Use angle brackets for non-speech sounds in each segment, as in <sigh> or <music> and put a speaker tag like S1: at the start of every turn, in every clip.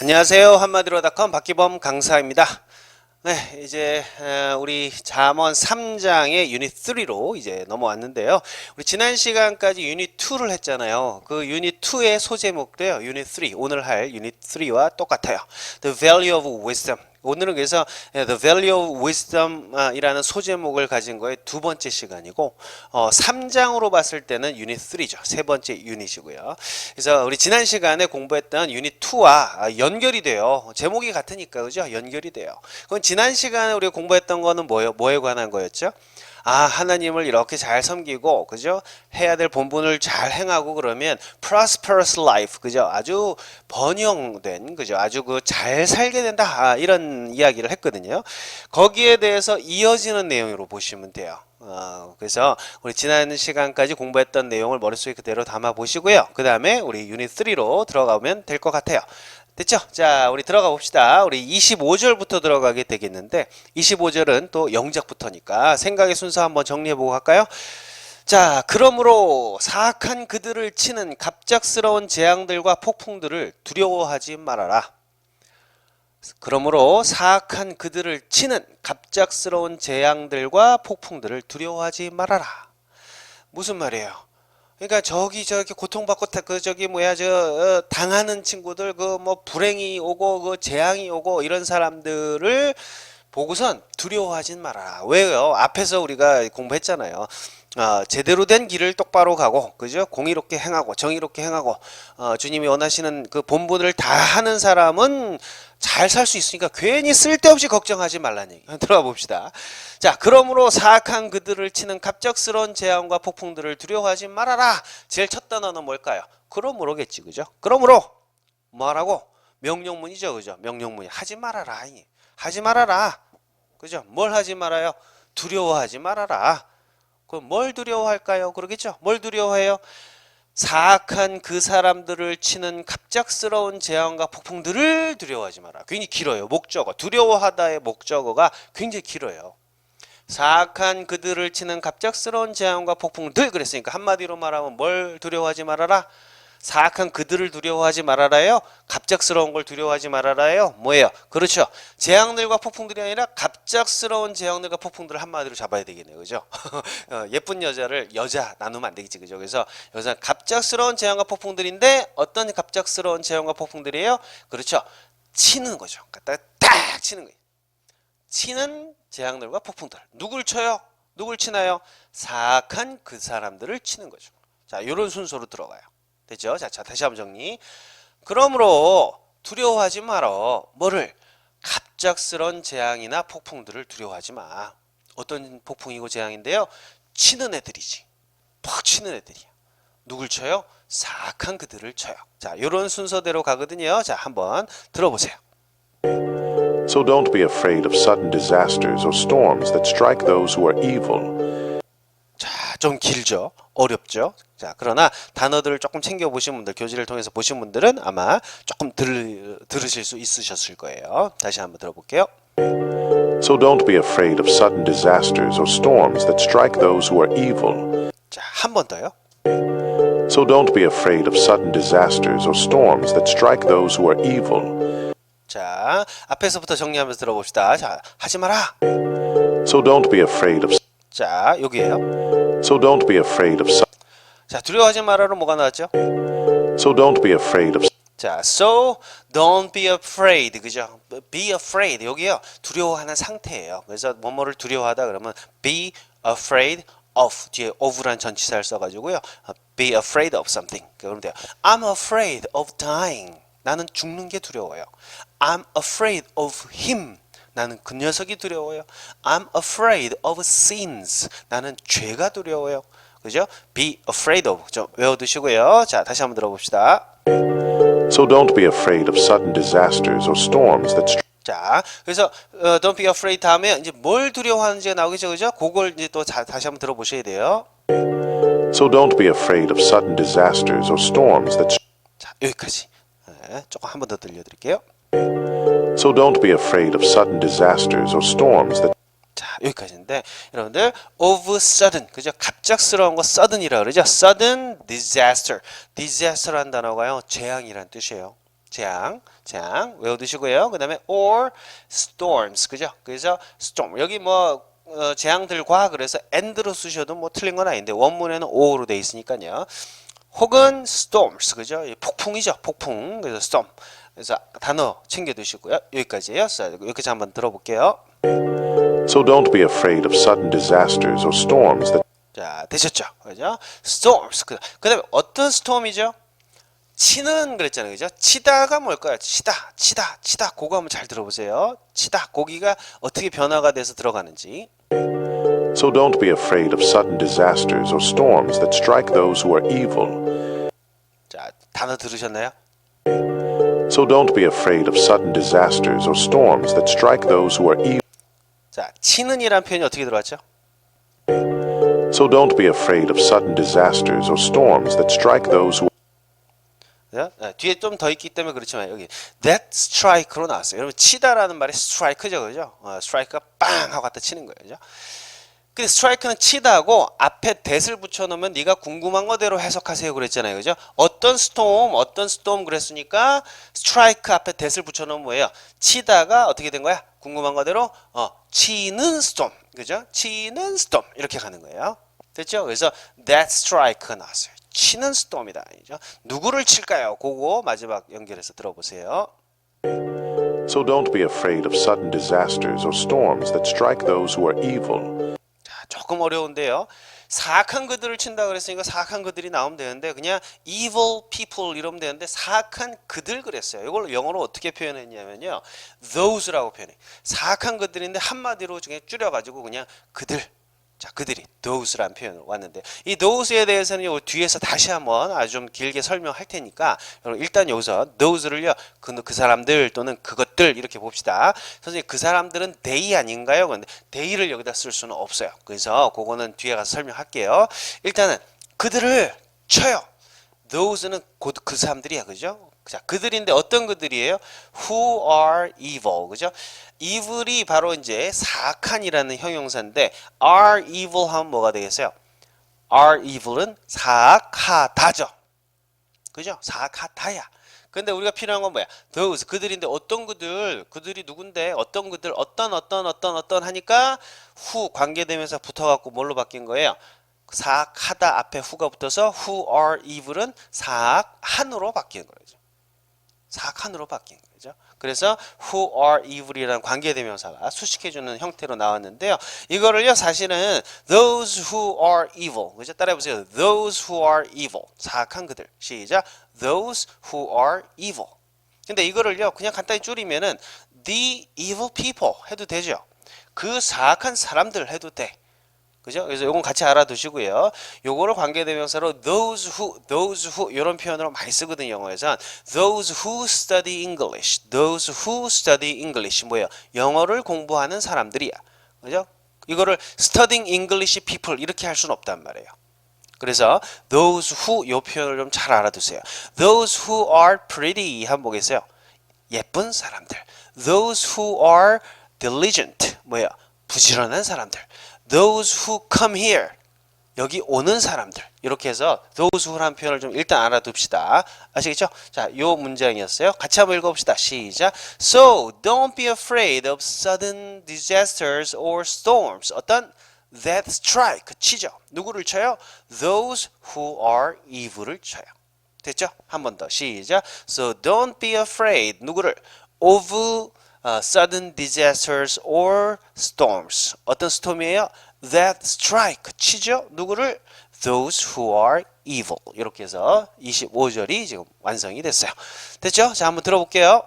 S1: 안녕하세요. 한마디로닷컴 박기범 강사입니다. 네, 이제 에, 우리 잠언 3장의 유닛 3로 이제 넘어왔는데요. 우리 지난 시간까지 유닛 2를 했잖아요. 그 유닛 2의 소제목도요. 유닛 3. 오늘 할 유닛 3와 똑같아요. The value of wisdom. 오늘은 그래서 예, The Value of Wisdom 아, 이라는 소제목을 가진 거의 두 번째 시간이고 어, 3장으로 봤을 때는 유닛 3죠. 세 번째 유닛이고요. 그래서 우리 지난 시간에 공부했던 유닛 2와 연결이 돼요. 제목이 같으니까 그죠? 연결이 돼요. 그럼 지난 시간에 우리가 공부했던 거는 뭐예요? 뭐에 관한 거였죠? 아 하나님을 이렇게 잘 섬기고 그죠? 해야 될 본분을 잘 행하고 그러면 prosperous life 그죠? 아주 번영된 그죠? 아주 그 잘 살게 된다 아, 이런 이야기를 했거든요. 거기에 대해서 이어지는 내용으로 보시면 돼요. 어, 그래서 우리 지난 시간까지 공부했던 내용을 머릿속에 그대로 담아 보시고요. 그 다음에 우리 유닛 3로 들어가면 될 것 같아요 됐죠? 자, 우리 들어가 봅시다. 우리 25절부터 들어가게 되겠는데 25절은 또 영작부터니까 생각의 순서 한번 정리해 보고 갈까요? 자, 그러므로 사악한 그들을 치는 갑작스러운 재앙들과 폭풍들을 두려워하지 말아라. 그러므로 사악한 그들을 치는 갑작스러운 재앙들과 폭풍들을 두려워하지 말아라. 무슨 말이에요? 그러니까 저기 저기 고통받고 다- 그 저기 뭐야 저 어, 당하는 친구들 그 뭐 불행이 오고 그 재앙이 오고 이런 사람들을 보고선 두려워하진 말아라. 왜요? 앞에서 우리가 공부했잖아요. 어, 제대로 된 길을 똑바로 가고, 그죠? 공의롭게 행하고, 정의롭게 행하고, 어, 주님이 원하시는 그 본분을 다 하는 사람은 잘 살 수 있으니까 괜히 쓸데없이 걱정하지 말라는 얘기. 들어가 봅시다. 자, 그러므로 사악한 그들을 치는 갑작스러운 재앙과 폭풍들을 두려워하지 말아라. 제일 첫 단어는 뭘까요? 그러므로겠지, 그죠? 그러므로 뭐라고? 명령문이죠, 그죠? 명령문이 하지 말아라. 이. 하지 말아라. 그죠? 뭘 하지 말아요? 두려워하지 말아라. 그럼 뭘 두려워할까요? 그러겠죠? 뭘 두려워해요? 사악한 그 사람들을 치는 갑작스러운 재앙과 폭풍들을 두려워하지 마라. 굉장히 길어요. 목적어. 두려워하다의 목적어가 굉장히 길어요. 사악한 그들을 치는 갑작스러운 재앙과 폭풍들 그랬으니까 한마디로 말하면 뭘 두려워하지 말아라? 사악한 그들을 두려워하지 말아라요. 갑작스러운 걸 두려워하지 말아라요. 뭐예요? 그렇죠. 재앙들과 폭풍들이 아니라 갑작스러운 재앙들과 폭풍들을 한마디로 잡아야 되겠네요. 그죠? <laughs> 어, 예쁜 여자를 여자 나누면 안 되겠지. 그죠? 그래서 여기서 갑작스러운 재앙과 폭풍들인데 어떤 갑작스러운 재앙과 폭풍들이에요? 그렇죠. 치는 거죠. 갖다가 딱 치는 거예요. 치는 재앙들과 폭풍들. 누굴 쳐요? 누굴 치나요? 사악한 그 사람들을 치는 거죠. 자, 이런 순서로 들어가요. 됐죠? 자, 자, 다시 한번 정리. 그러므로 두려워하지 말어. 뭐를? 갑작스런 재앙이나 폭풍들을 두려워하지 마. 어떤 폭풍이고 재앙인데요? 치는 애들이지. 팍 치는 애들이야. 누굴 쳐요? 사악한 그들을 쳐요. 자, 이런 순서대로 가거든요. 자, 한번 들어보세요.
S2: So don't be afraid of sudden disasters or storms that strike those who are evil.
S1: 자, 좀 길죠? 어렵죠? 자, 그러나 단어들을 조금 챙겨 보신 분들, 교재를 통해서 보신 분들은 아마 조금 들, 들으실 수 있으셨을 거예요. 다시 한번 들어볼게요.
S2: So don't be afraid of sudden disasters or storms that strike those who are evil.
S1: 자, 한 번 더요.
S2: So don't be afraid of sudden disasters or storms that strike those who are evil.
S1: 자, 앞에서부터 정리하면서 들어봅시다. 자, 하지 마라.
S2: So don't be afraid of
S1: 자, 여기에요.
S2: So don't be afraid of
S1: 자, 두려워하지 마라로 뭐가 나왔죠?
S2: So don't be afraid of
S1: 자, so don't be afraid. 그죠? be afraid. 여기요. 두려워하는 상태예요. 그래서 뭐뭐를 두려워하다 그러면 be afraid of 뒤에 of란 전치사를 써 가지고요. 어, be afraid of something. 그러면 돼요. I'm afraid of dying. 나는 죽는 게 두려워요. I'm afraid of him. 나는 그 녀석이 두려워요. I'm afraid of sins. 나는 죄가 두려워요. 그죠? be afraid of. 좀 외워두시고요. 자, 다시 한번 들어봅시다.
S2: So don't be afraid of sudden disasters or storms that
S1: 자, 그래서 어, don't be afraid 다음에 이제 뭘 두려워하는지가 나오겠죠, 그죠? 그걸 이제 또 자, 다시 한번 들어보셔야 돼요.
S2: So don't be afraid of sudden disasters or storms that
S1: 자, 여기까지. 네, 조금 한 번 더 들려드릴게요.
S2: So don't be afraid of sudden disasters or storms that
S1: 자, 여기까지인데 여러분들 of sudden 그죠? 갑작스러운 거 sudden이라 그러죠. sudden disaster. disaster란 단어가요. 재앙이란 뜻이에요. 재앙, 재앙 외워두시고요. 그 다음에 or storms, 그죠? 그래서 storm 여기 뭐 어, 재앙들과 그래서 and로 쓰셔도 뭐 틀린 건 아닌데 원문에는 or로 돼 있으니까요. 혹은 storms, 그죠? 이 폭풍이죠, 폭풍. 그래서 storm. 그래서 단어 챙겨 두시고요. 여기까지예요. 자, 여기까지 한번 들어볼게요.
S2: So don't be afraid of sudden disasters or storms that
S1: 자, 되셨죠? 그죠? storms. 그, 그다음에 어떤 storm이죠? 치는 그랬잖아요. 그죠? 치다가 뭘까요? 치다, 치다, 치다. 그거 한번 잘 들어보세요. 치다. 고기가 어떻게 변화가 돼서 들어가는지.
S2: So don't be afraid of sudden disasters or storms that strike those who are evil.
S1: 자, 단어 들으셨나요?
S2: So don't be afraid of sudden disasters or storms that strike those who are evil.
S1: 자, 치는이란 표현이 어떻게 들어왔죠?
S2: So don't be afraid of sudden disasters or storms that strike those who
S1: 그죠? 네, 뒤에 좀 더 있기 때문에 그렇지만 여기 that strike로 나왔어요. 여러분 치다라는 말이 strike죠, 그죠? 어, strike가 빵 하고 갖다 치는 거예요, 그죠? 근데 strike는 치다고 앞에 that을 붙여놓으면 네가 궁금한 거대로 해석하세요, 그랬잖아요, 그죠? 어떤 storm, 어떤 storm 그랬으니까 strike 앞에 that을 붙여놓으면 뭐예요? 치다가 어떻게 된 거야? 궁금한 거대로 어, 치는 storm, 그죠? 치는 storm 이렇게 가는 거예요. 됐죠? 그래서 that strike가 나왔어요. 치는 storm이다. 아니죠? 누구를 칠까요? 그거 마지막 연결해서 들어보세요.
S2: So don't be afraid of sudden disasters or storms that strike those who are evil.
S1: 자, 조금 어려운데요. 사악한 그들을 친다 그랬으니까 사악한 그들이 나오면 되는데 그냥 evil people 이러면 되는데 사악한 그들 그랬어요. 이걸 영어로 어떻게 표현했냐면요. those라고 표현해. 사악한 그들인데 한마디로 중에 줄여가지고 그냥 그들. 자, 그들이 those라는 표현으로 왔는데 이 those에 대해서는 요 뒤에서 다시 한번 아주 좀 길게 설명할 테니까 여러분 일단 여기서 those를요 그, 그 사람들 또는 그것들 이렇게 봅시다. 선생님 그 사람들은 they 아닌가요? 근데 they를 여기다 쓸 수는 없어요. 그래서 그거는 뒤에 가서 설명할게요. 일단은 그들을 쳐요. those는 곧 그 사람들이야, 그죠? 자, 그들인데 어떤 그들이에요? Who are evil, 그죠? evil이 바로 이제 사악한이라는 형용사인데 are evil 하면 뭐가 되겠어요? are evil은 사악하다죠. 그죠? 사악하다야. 근데 우리가 필요한 건 뭐야? those 그들인데 어떤 그들, 그들이 누군데 어떤 그들, 어떤 어떤 어떤 어떤 하니까 who 관계되면서 붙어갖고 뭘로 바뀐 거예요? 사악하다 앞에 who가 붙어서 who are evil은 사악한으로 바뀐 거죠. 사악한으로 바뀐 거죠. 그래서 who are evil이라는 관계대명사가 수식해주는 형태로 나왔는데요. 이거를요 사실은 those who are evil 그죠? 따라해보세요. those who are evil 사악한 그들 시작. those who are evil. 근데 이거를요 그냥 간단히 줄이면은 the evil people 해도 되죠. 그 사악한 사람들 해도 돼. 그죠? 그래서 요건 같이 알아두시고요. 요거를 관계대명사로 those who, those who 이런 표현으로 많이 쓰거든요. 영어에선 those who study English, those who study English 뭐예요? 영어를 공부하는 사람들이야. 그죠? 이거를 studying English people 이렇게 할 수는 없단 말이에요. 그래서 those who 요 표현을 좀 잘 알아두세요. those who are pretty 한번 보겠어요. 예쁜 사람들. those who are diligent 뭐예요? 부지런한 사람들. Those who come here 여기 오는 사람들 이렇게 해서 those who라는 표현을 좀 일단 알아둡시다 아시겠죠? 자, 요 문장이었어요 같이 한번 읽어봅시다 시작 So don't be afraid of sudden disasters or storms 어떤 that strike 치죠 누구를 쳐요? those who are evil을 쳐요 됐죠? 한 번 더 시작 So don't be afraid 누구를 of uh, sudden disasters or storms. 어떤 스톰이에요? That strike 치죠. 누구를? Those who are evil. 이렇게 해서 25절이 지금 완성이 됐어요. 됐죠? 자, 한번 들어볼게요.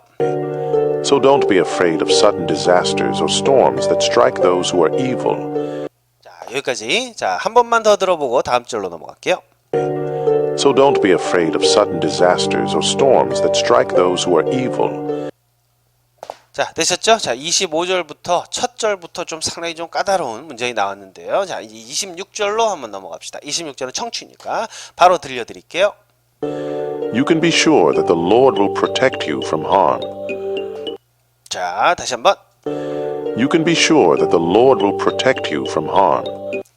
S2: So don't be afraid of sudden disasters or storms that strike those who are evil.
S1: 자, 여기까지. 자, 한 번만 더 들어보고 다음 절로 넘어갈게요.
S2: So don't be afraid of sudden disasters or storms that strike those who are evil.
S1: 자, 되셨죠? 자, 25절부터 첫 절부터 좀 상당히 좀 까다로운 문장이 나왔는데요. 자, 이제 26절로 한번 넘어갑시다. 26절은 청취니까 바로 들려드릴게요.
S2: You can be sure that the Lord will protect you from harm.
S1: 자, 다시 한번.
S2: You can be sure that the Lord will protect you from harm.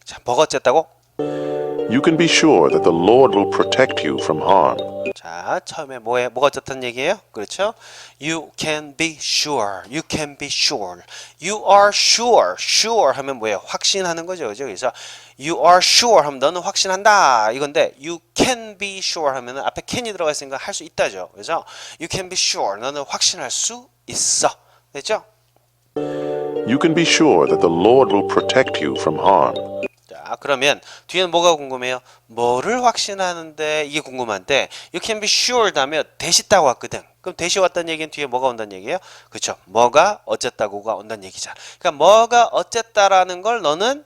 S1: 자, 뭐가 어쨌다고?
S2: You can be sure that the Lord will protect you from harm.
S1: 자, 처음에 뭐에 뭐가 어쨌다는 얘기예요? 그렇죠? You can be sure. You can be sure. You are sure. Sure 하면 뭐예요? 확신하는 거죠. 그죠? 그래서 you are sure 하면 너는 확신한다. 이건데 you can be sure 하면 앞에 can이 들어가 있으니까 할 수 있다죠. 그래서 you can be sure. 너는 확신할 수 있어. 됐죠?
S2: You can be sure that the Lord will protect you from harm.
S1: 자, 그러면 뒤에는 뭐가 궁금해요? 뭐를 확신하는데 이게 궁금한데 you can be sure 다음에 대시 따고 왔거든. 그럼 대시 왔다는 얘기는 뒤에 뭐가 온다는 얘기예요? 그렇죠. 뭐가 어쨌다고가 온다는 얘기잖아. 그러니까 뭐가 어쨌다라는 걸 너는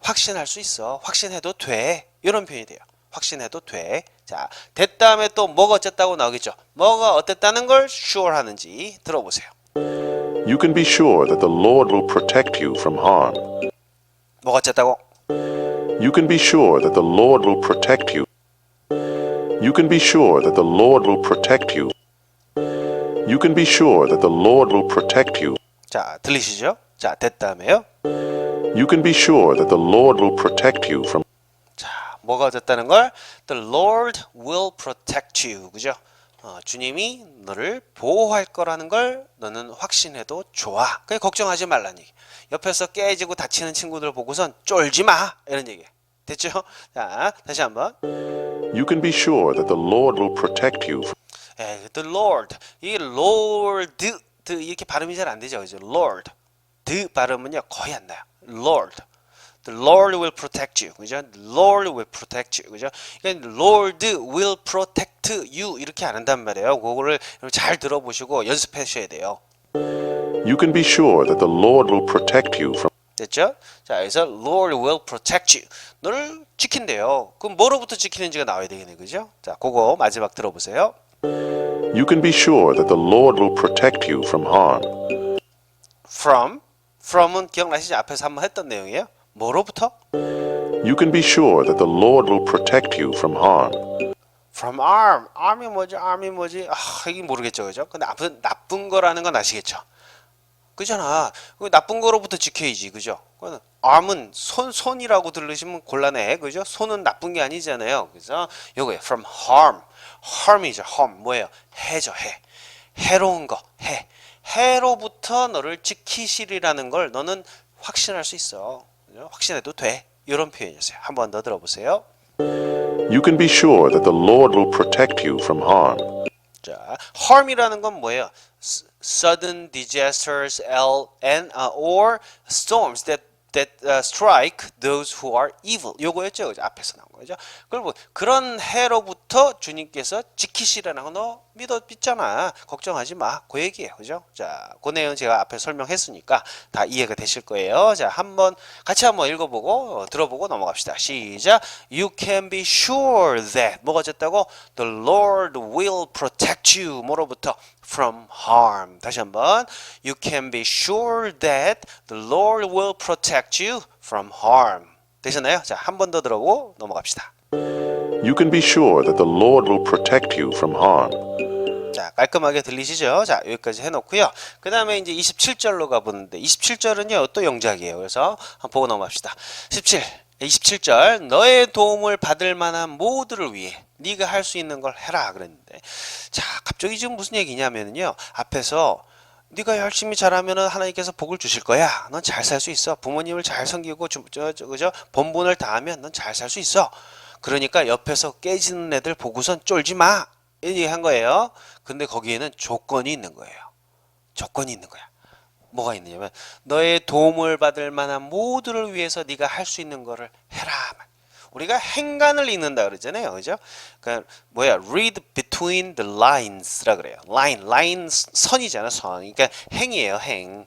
S1: 확신할 수 있어. 확신해도 돼. 이런 표현이 돼요. 확신해도 돼. 자, 됐다음에 또 뭐가 어쨌다고 나오겠죠. 뭐가 어땠다는 걸 sure 하는지 들어보세요.
S2: You can be sure that the Lord will protect you from harm.
S1: 뭐가 어쨌다고?
S2: You can be sure that the Lord will protect you. You can be sure that the Lord will protect you. You can be sure that the Lord will protect you.
S1: 자, 들리시죠? 자, 됐다음에요.
S2: You can be sure that the Lord will protect you from
S1: 자, 뭐가 어쨌다는 걸? The Lord will protect you. 그죠? 어, 주님이 너를 보호할 거라는 걸 너는 확신해도 좋아. 그냥 걱정하지 말라는 얘기. 옆에서 깨지고 다치는 친구들 보고선 쫄지 마. 이런 얘기. 됐죠? 자, 다시 한번.
S2: You can be sure that the Lord will protect you
S1: 에, the Lord. 이 Lord 드, 이렇게 발음이 잘 안 되죠. 그죠? Lord. 드 발음은요 거의 안 나요. Lord. The Lord will protect you. 그죠? The Lord will protect you. 그죠? 그러니까 Lord will protect you 이렇게 안 한단 말이에요. 그거를 잘 들어보시고 연습하셔야 돼요.
S2: You can be sure that the Lord will protect you from
S1: 됐죠? 자, 그래서 Lord will protect you. 너를 지킨대요. 그럼 뭐로부터 지키는지가 나와야 되겠네. 그죠? 자, 그거 마지막 들어보세요.
S2: You can be sure that the Lord will protect you from harm.
S1: From from은 기억나시죠? 앞에서 한번 했던 내용이에요. 뭐로부터?
S2: You can be sure that the Lord will protect you from harm.
S1: From arm. arm이 뭐지? arm이 뭐지? 아, 이게 모르겠죠. 그죠? 근데 나쁜 나쁜 거라는 건 아시겠죠? 그잖아. 그 나쁜 거로부터 지켜야지. 그죠? arm은 손 손이라고 들으시면 곤란해. 그죠? 손은 나쁜 게 아니잖아요. 그래서 요거예요. from harm. harm이죠. harm 뭐예요? 해죠. 해. 해로운 거. 해. 해로부터 너를 지키시리라는 걸 너는 확신할 수 있어. 확신해도 돼. 이런 표현이었어요. 한 번 더 들어보세요.
S2: You can be sure that the Lord will protect you from harm.
S1: 자, harm이라는 건 뭐예요? Sudden disasters L, and, uh, or storms that that uh, strike those who are evil. 요거였죠. 그죠? 앞에서 나온 거죠. 그리고 그런 해로부터 주님께서 지키시라는 거너 믿어 믿잖아. 걱정하지 마. 그 얘기예요. 그죠? 자, 그 내용 제가 앞에 설명했으니까 다 이해가 되실 거예요. 자, 한번 같이 한번 읽어보고 어, 들어보고 넘어갑시다. 시작. You can be sure that 뭐가 어쨌다고? The Lord will protect you. 뭐로부터? From harm. 다시 한번. You can be sure that the Lord will protect you from harm. 되셨나요? 자, 한 번 더 들어보고 넘어갑시다.
S2: You can be sure that the Lord will protect you from harm.
S1: 자, 깔끔하게 들리시죠? 자, 여기까지 해놓고요. 그 다음에 이제 27절로 가보는데, 27절은요, 또 영작이에요. 그래서 한번 보고 넘어갑시다. 17. 27절 너의 도움을 받을 만한 모두를 위해 네가 할 수 있는 걸 해라 그랬는데 자 갑자기 지금 무슨 얘기냐면요 앞에서 네가 열심히 잘하면은 하나님께서 복을 주실 거야 넌 잘 살 수 있어 부모님을 잘 섬기고 주- 저, 저, 그죠 본분을 다하면 넌 잘 살 수 있어 그러니까 옆에서 깨지는 애들 보고선 쫄지 마 이런 얘기 한 거예요 근데 거기에는 조건이 있는 거예요 조건이 있는 거야 뭐가 있느냐면 너의 도움을 받을 만한 모두를 위해서 네가 할 수 있는 거를 해라. 우리가 행간을 읽는다 그러잖아요. 그죠? 그러니까 뭐야? read between the lines라 그래요. line, line 선이잖아, 선. 그러니까 행이에요, 행.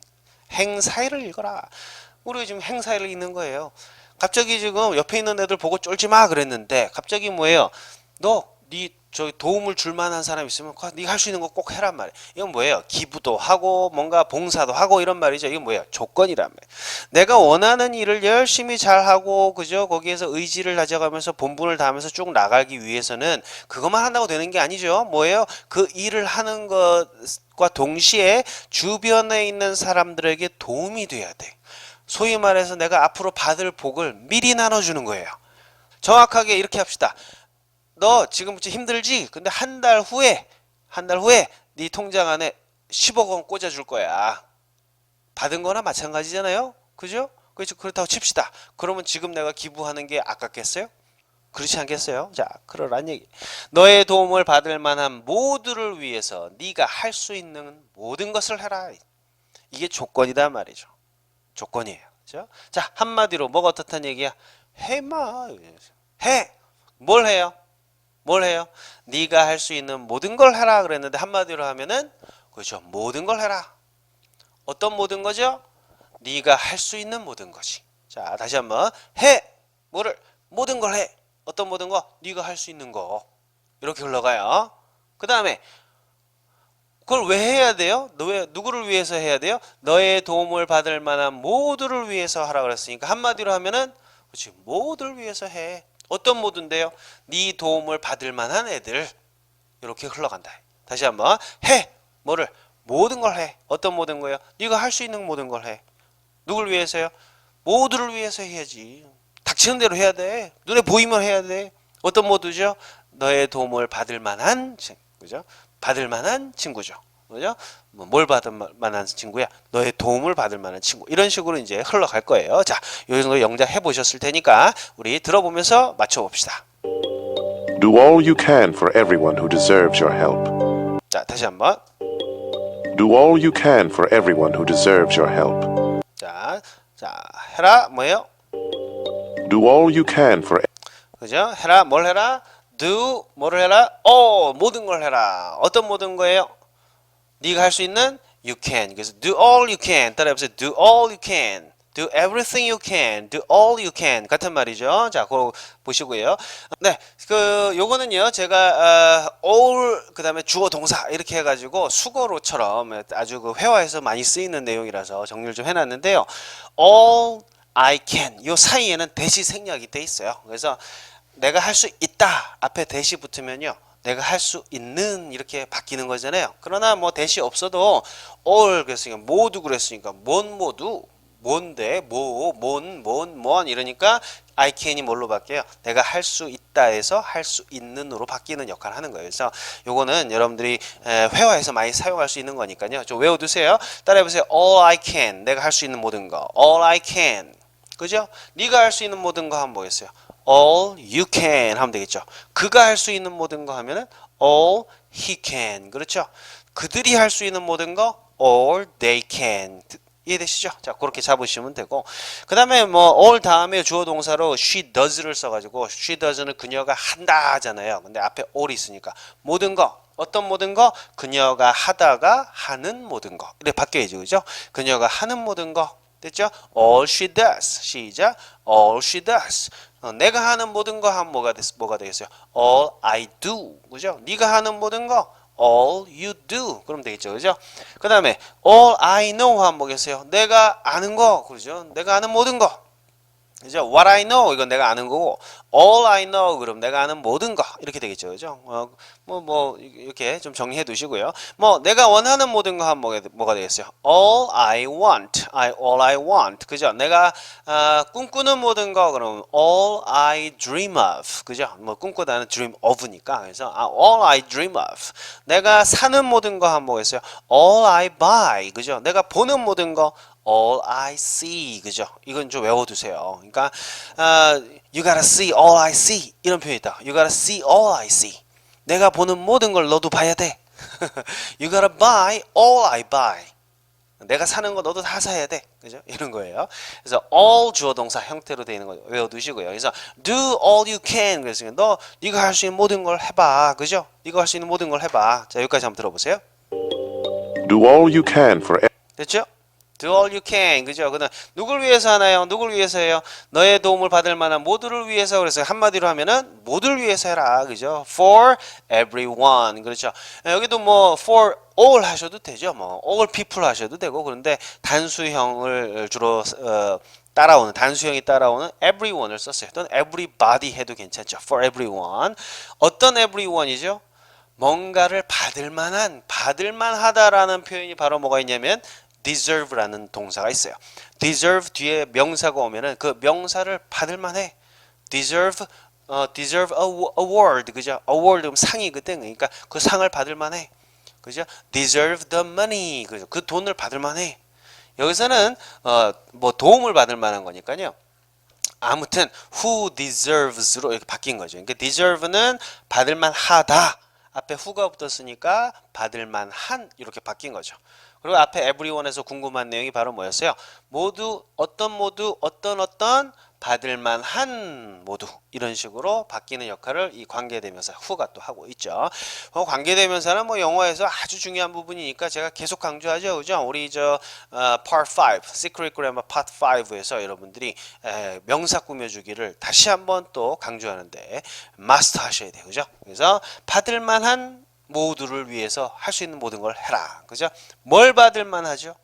S1: 행 사이를 읽어라. 우리가 지금 행 사이를 읽는 거예요. 갑자기 지금 옆에 있는 애들 보고 쫄지 마 그랬는데 갑자기 뭐예요? 너네 저 도움을 줄 만한 사람 있으면 거- 네가 할 수 있는 거 꼭 해란 말이에요. 이건 뭐예요? 기부도 하고 뭔가 봉사도 하고 이런 말이죠. 이건 뭐예요? 조건이란 말이에요. 내가 원하는 일을 열심히 잘 하고 그죠? 거기에서 의지를 가져가면서 본분을 다하면서 쭉 나가기 위해서는 그것만 한다고 되는 게 아니죠. 뭐예요? 그 일을 하는 것과 동시에 주변에 있는 사람들에게 도움이 돼야 돼. 소위 말해서 내가 앞으로 받을 복을 미리 나눠주는 거예요. 정확하게 이렇게 합시다. 너 지금 힘들지? 근데 한 달 후에 한 달 후에 네 통장 안에 10억 원 꽂아줄 거야. 받은 거나 마찬가지잖아요. 그죠? 그렇죠. 그렇다고 칩시다. 그러면 지금 내가 기부하는 게 아깝겠어요? 그렇지 않겠어요? 자, 그러란 얘기. 너의 도움을 받을 만한 모두를 위해서 네가 할 수 있는 모든 것을 해라. 이게 조건이다 말이죠. 조건이에요. 그죠? 자, 한마디로 뭐가 어떻다는 얘기야? 해마. 해. 뭘 해요? 뭘 해요? 네가 할 수 있는 모든 걸 해라 그랬는데 한마디로 하면은 그렇죠. 모든 걸 해라. 어떤 모든 거죠? 네가 할 수 있는 모든 것이. 자, 다시 한번 해. 뭐를 모든 걸 해. 어떤 모든 거? 네가 할 수 있는 거. 이렇게 흘러가요. 그다음에 그걸 왜 해야 돼요? 너왜 누구를 위해서 해야 돼요? 너의 도움을 받을 만한 모두를 위해서 하라 그랬으니까 한마디로 하면은 그렇지. 모두를 위해서 해. 어떤 모두인데요? 네 도움을 받을 만한 애들. 이렇게 흘러간다. 다시 한번 해. 뭐를 모든 걸 해. 어떤 모든 거예요? 네가 할 수 있는 모든 걸 해. 누굴 위해서요? 모두를 위해서 해야지. 닥치는 대로 해야 돼. 눈에 보이면 해야 돼. 어떤 모두죠? 너의 도움을 받을 만한 친- 그죠? 받을 만한 친구죠. 그죠? 뭐뭘 받을 마- 만한 친구야? 너의 도움을 받을 만한 친구. 이런 식으로 이제 흘러갈 거예요. 자, 요 정도 영작 해 보셨을 테니까 우리 들어보면서 맞춰 봅시다.
S2: Do all you can for everyone who deserves your help.
S1: 자, 다시 한번.
S2: Do all you can for everyone who deserves your help.
S1: 자, 자, 해라 뭐예요?
S2: Do all you can for
S1: 그죠? 해라 뭘 해라? Do 뭐를 해라? 어 모든 걸 해라. 어떤 모든 거예요? 네가 할 수 있는 you can. 그래서 do all you can. 따라해보세요. do all you can. do everything you can. do all you can. 같은 말이죠. 자, 그거 보시고요. 네, 그 요거는요. 제가 어, all 그다음에 주어 동사 이렇게 해가지고 수거로처럼 아주 그 회화에서 많이 쓰이는 내용이라서 정리를 좀 해놨는데요. all I can 요 사이에는 대시 생략이 돼 있어요. 그래서 내가 할 수 있다 앞에 대시 붙으면요. 내가 할 수 있는 이렇게 바뀌는 거잖아요. 그러나 뭐 대시 없어도 all 그랬으니까 모두 그랬으니까 뭔 모두 뭔데 뭐, 뭐뭔뭔 뭔 이러니까 I can이 뭘로 바뀌어요? 내가 할 수 있다에서 할 수 있는으로 바뀌는 역할을 하는 거예요. 그래서 요거는 여러분들이 에, 회화에서 많이 사용할 수 있는 거니까요. 좀 외워두세요. 따라해보세요. All I can. 내가 할 수 있는 모든 거. All I can. 그죠? 네가 할 수 있는 모든 거 하면 뭐겠어요? All you can 하면 되겠죠. 그가 할 수 있는 모든 거 하면은 all he can. 그렇죠? 그들이 할 수 있는 모든 거 all they can. 이해되시죠? 자, 그렇게 잡으시면 되고. 그 다음에 뭐, all 다음에 주어 동사로 she does를 써가지고, she does는 그녀가 한다 하잖아요. 근데 앞에 all이 있으니까. 모든 거, 어떤 모든 거? 그녀가 하다가 하는 모든 거. 이렇게 바뀌어야죠. 그죠? 그녀가 하는 모든 거. 됐죠? All she does. 시작. All she does. 어, 내가 하는 모든 거 하면 뭐가, 됐, 뭐가 되겠어요? All I do. 그죠? 네가 하는 모든 거. All you do. 그럼 되겠죠. 그죠? 그 다음에 All I know 하면 뭐겠어요? 내가 아는 거. 그죠? 내가 아는 모든 거. 그죠? What I know 이건 내가 아는 거고 All I know 그럼 내가 아는 모든 거 이렇게 되겠죠, 그죠? 어, 뭐, 뭐 이렇게 좀 정리해 두시고요. 뭐 내가 원하는 모든 거 하면 뭐가, 뭐가 되겠어요? All I want, I all I want, 그죠? 내가 아, 꿈꾸는 모든 거 그럼 All I dream of, 그죠? 뭐 꿈꾸다는 dream of니까 그래서 아, All I dream of. 내가 사는 모든 거 하면 뭐겠어요? All I buy, 그죠? 내가 보는 모든 거 all I see 그죠? 이건 좀 외워두세요. 그러니까 아, you gotta see all I see 이런 표현이 있다. You gotta see all I see. 내가 보는 모든 걸 너도 봐야 돼. <laughs> you gotta buy all I buy. 내가 사는 거 너도 다 사야 돼. 그죠? 이런 거예요. 그래서 all 주어 동사 형태로 되어 있는 거 외워 두시고요. 그래서 do all you can 그래서 너 네가 할 수 있는 모든 걸 해 봐. 그죠? 네가 할 수 있는 모든 걸 해 봐. 자 여기까지 한번 들어 보세요.
S2: Do all you can for
S1: 됐죠? Do all you can. 그죠? 그다음 누굴 위해서 하나요? 누굴 위해서 해요? 너의 도움을 받을 만한 모두를 위해서 그래서 한마디로 하면은 모두를 위해서 해라. 그죠? For everyone. 그렇죠? 여기도 뭐 for all 하셔도 되죠. 뭐 all people 하셔도 되고 그런데 단수형을 주로 어, 따라오는 단수형이 따라오는 everyone을 썼어요. 또는 everybody 해도 괜찮죠. For everyone. 어떤 everyone이죠? 뭔가를 받을 만한 받을 만하다라는 표현이 바로 뭐가 있냐면 deserve라는 동사가 있어요. deserve 뒤에 명사가 오면은 그 명사를 받을 만해. deserve 어, deserve a award 그죠? award 그럼 상이거든. 그러니까 그 상을 받을 만해. 그죠? deserve the money 그죠? 그 돈을 받을 만해. 여기서는 어, 뭐 도움을 받을 만한 거니까요. 아무튼 who deserves로 이렇게 바뀐 거죠. 그러니까 deserve는 받을 만하다. 앞에 who가 붙었으니까 받을 만한 이렇게 바뀐 거죠. 그리고 앞에 everyone에서 궁금한 내용이 바로 뭐였어요? 모두 어떤 모두 어떤 어떤 받을 만 한 모두 이런 식으로 바뀌는 역할을 이 관계대명사 who가 또 하고 있죠. 어, 관계대명사는 뭐 영어에서 아주 중요한 부분이니까 제가 계속 강조하죠, 그죠? 우리 저 어, Part 5, Secret Grammar Part 5에서 여러분들이 에, 명사 꾸며주기를 다시 한번 또 강조하는데 마스터 하셔야 돼요, 그죠? 그래서 받을 만 한 모두를 위해서 할 수 있는 모든 걸 해라, 그죠? 뭘 받을 만 하죠?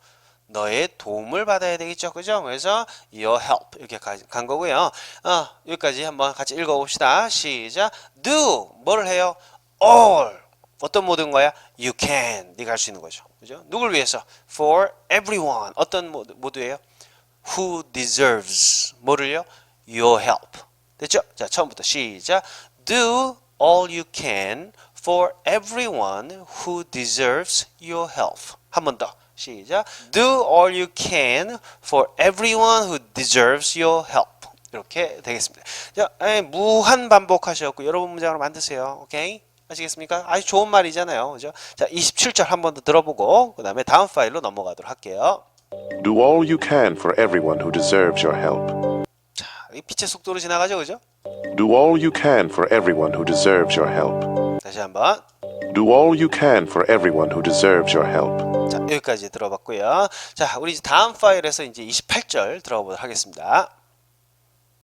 S1: 너의 도움을 받아야 되겠죠, 그죠? 그래서 your help 이렇게 가- 간 거고요. 어, 여기까지 한번 같이 읽어 봅시다. 시작. Do 뭐를 해요? All 어떤 모든 거야? You can 네가 할 수 있는 거죠, 그죠? 누굴 위해서? For everyone 어떤 모두, 모두예요? Who deserves 뭐를요? Your help 됐죠? 자 처음부터 시작. Do all you can for everyone who deserves your help. 한 번 더. 시작. Do all you can for everyone who deserves your help. 이렇게 되겠습니다. 자, 에, 무한 반복하셨고 여러분 문장으로 만드세요. 오케이? 아시겠습니까? 아주 좋은 말이잖아요. 그죠? 자, 27절 한 번 더 들어보고 그다음에 다음 파일로 넘어가도록 할게요.
S2: Do all you can for everyone who deserves your help.
S1: 자, 이 빛의 속도로 지나가죠. 그죠?
S2: Do all you can for everyone who deserves your help.
S1: 다시 한번.
S2: Do all you can for everyone who deserves your help.
S1: 자, 여기까지 들어봤고요. 자, 우리 이제 다음 파일에서 이제 28절 들어보도록 하겠습니다.